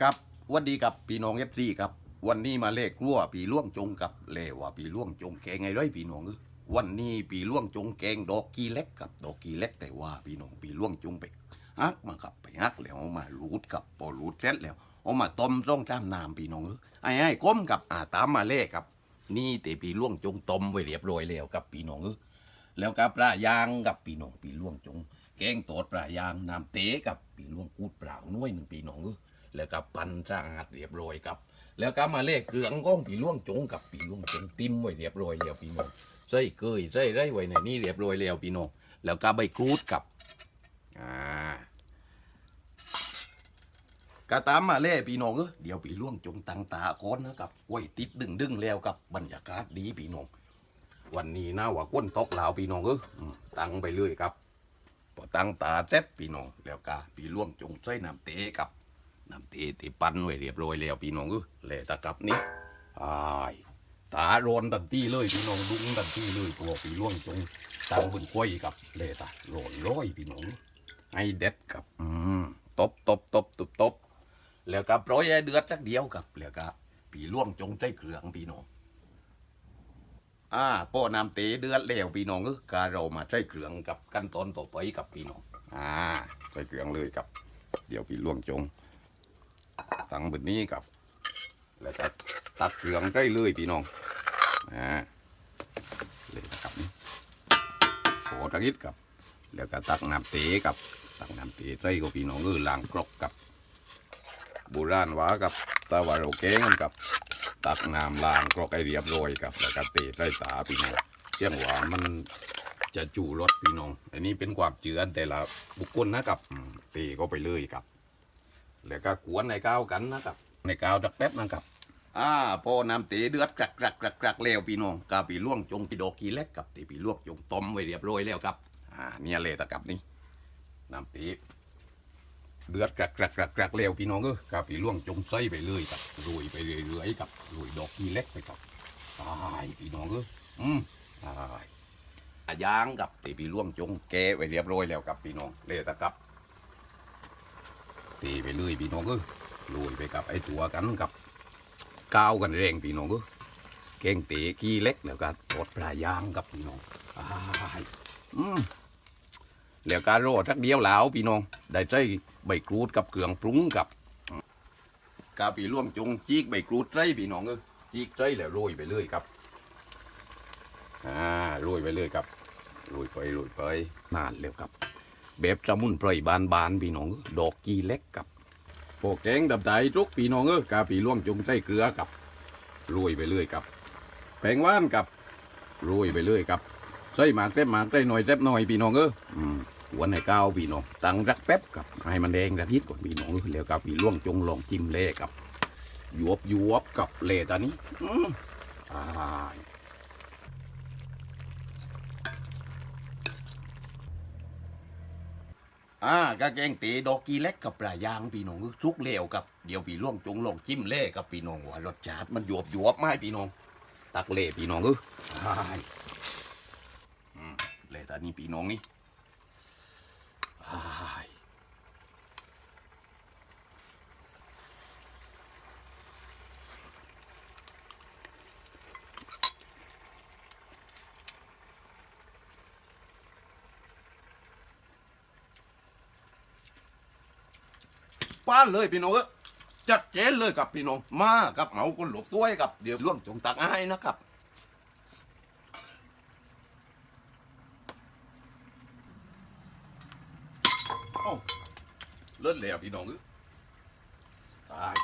ครับวันดีกับพี่น้องเอฟซีครับ วันนี้มาเลขรั่วปีล่วงจงกับเลว่าปีล่วงจงแกงไงไรพี่น้องเอ้ยวันนี้ปีล่วงจงแกงดอกกีเล็กกับดอกกีเล็กแต่ว่าพี่น้องปีล่วงจงไปฮักมากับไปฮักแล้วเอามารูดกับพอรูดเสร็จแล้วเอามาต้มต้องจ้ำน้ำพี่น้องเอ้ยไอ้ไอ้ก้มกับอาตามมาเลขครับ นี่แต่ปีล่วงจงต้มไว้เรียบร้อยแล้วกับพี่น้องเอ้ยแล้วกับปลายางกับพี่น้องปีล่วงจง แกงโตดปลายางน้ำเต๋กับปีล่วงกูดเปล่าน้อยหนึ่งปีน้องเอ้ย แล้วก็ปันสะอาดเรียบร้อยครับ แล้วก็มาเลขเหลืองก้องปีล่วงจงกับปีล่วงจงติ้มไว้เรียบร้อยแล้วพี่น้องใส่เกยใส่ไรไว้ในนี้เรียบร้อยแล้วพี่น้องแล้วก็ใบกรูดกับอ่ากระตามมาเล่พี่น้องเออเดี๋ยวปีล่วงจงตังตาก้อนนะครับไว้ติดดึงดึงแล้วกับบรรยากาศดีพี่น้องวันนี้น่าว่าก้นตกเหลาพี่น้องเออตังไปเลยครับพอตังตาเซ็ตพี่น้องแล้วก็ปีล่วงจงใส่น้ำเตะกับ น้ำตีตีปั้นไว้เรียบร้อยแล้วพี่น้องเออเลยตะกับนี้อายตาโรนตันทีเลยพี่น้องดุ้งตันทีเลยตัวปีล่วงจงตังบนกล้วยกับเลยตาโรนร้อยพี่น้องไอเด็ดกับอืมตบตบตบตบตบแล้วกับร้อยไอ้เดือดจักเดียวกับแล้วกับปีล่วงจงใจเครืองพี่น้องอ่าป้อนำเตเดือดแล้วพี่น้องเออการเรามาใช้เครื่องกับขั้นตอนต่อไปกับพี่น้อง อ่าใช้เครื่องเลยกับ เดี๋ยวพี่ล่วงจง ตั้งบนนี้กับ แล้วก็ตัดเครื่องได้เลยพี่น้องนะเลยนะครับโขตะกิดกับ แล้วก็ตักน้ำเตะกับตักน้ำเตใส่กับพี่น้องเออล้างกรอกกับโบราณว่ากับตะวันเราแกงกับ ตักน้ำล้างกรอกให้เรียบร้อยกับ แล้วก็เตใส่ตาพี่น้องเที่ยงหวานมันจะจู่รสพี่น้อง อันนี้เป็นความเชื่อแต่ละบุคคลนะครับเตะก็ไปเลยครับ แล้วก็กวนในก้าวกันนะครับ ในก้าวจักแป๊บนะครับ อ่าพอน้ำเตเดือดกรักกรักกรักกรักแล้วพี่น้องกาปีล่วงจงที่ดอกกีเล็กกับตีปีลวกจงต้มไว้เรียบร้อยแล้วครับ อ่าเนี่ยเลยตะกับนี่น้ำเตเดือดกรักกรักกรักกรักแล้วพี่น้องเออกาปีล่วงจงใส่ไปเลยครับโรยไปเรื่อยๆกับโรยดอกกีเล็กไปครับตายพี่น้องเอออืมตายอะย่างกับตีปีล่วงจงแกะไว้เรียบร้อยแล้วครับพี่น้องเลยตะกับ ตีไปเลยพี่น้องเอ้ยลุยไปกับไอ้ตัวกันกับก้าวกันแรงพี่น้องเอ้ยเก่งเตะกี้เล็กแล้วก็ตดปลายางกับพี่น้องอืมแล้วก็โรทักเดียวแล้วพี่น้อง ได้ใช้ใบกรูดกับเครื่องปรุงกับกาปีล่วงจงจีกใบกรูดใส่พี่น้องเอ้ยจีกใส่แล้วโรยไปเลยครับอ่าโรยไปเลยครับโรยไปโรยไปนานแล้วครับ แบบสมุนไพรบานบานพี่น้องเอ้ยดอกกีเล็กกับพวกแกงดับไดทุกพี่น้องเออกาปีล่วงจงใส่เกลือกับโรยไปเรื่อยกับแปงว่านกับโรยไปเรื่อยกับใส่หมากเต็มหมากใส่หน่อยเต็มหน่อยพี่น้องเอออืมหัวในก้าวพี่น้องตังรักแป๊บกับให้มันแดงระทิดก่อนพี่น้องเอ้ยแล้วกับปีล่วงจงลองจิ้มเล่กับยวบยวบกับเล่ตอนนี้อืมอ่า อ่ากะแกงเตดอกกีเล็กกับปลายางพี่น้องกซุกเลวกับเดี๋ยวพี่ล่วงจงลงจิ้มเล่กับพี่น้องว่ารสชาติมันหยวบหยวบไหมพี่น้อง ตักเล่พี่น้องเออใช่เล่ตอนนี้พี่น้องนี่ ป้านเลยพี่น้องเออจัดเจนเลยกับพี่น้องมากับเหมาคนหลบตัวให้กับเดี๋ยวล่วงจงตักให้นะครับโอ้เลิศแล้วพี่น้องเอ้ยตาย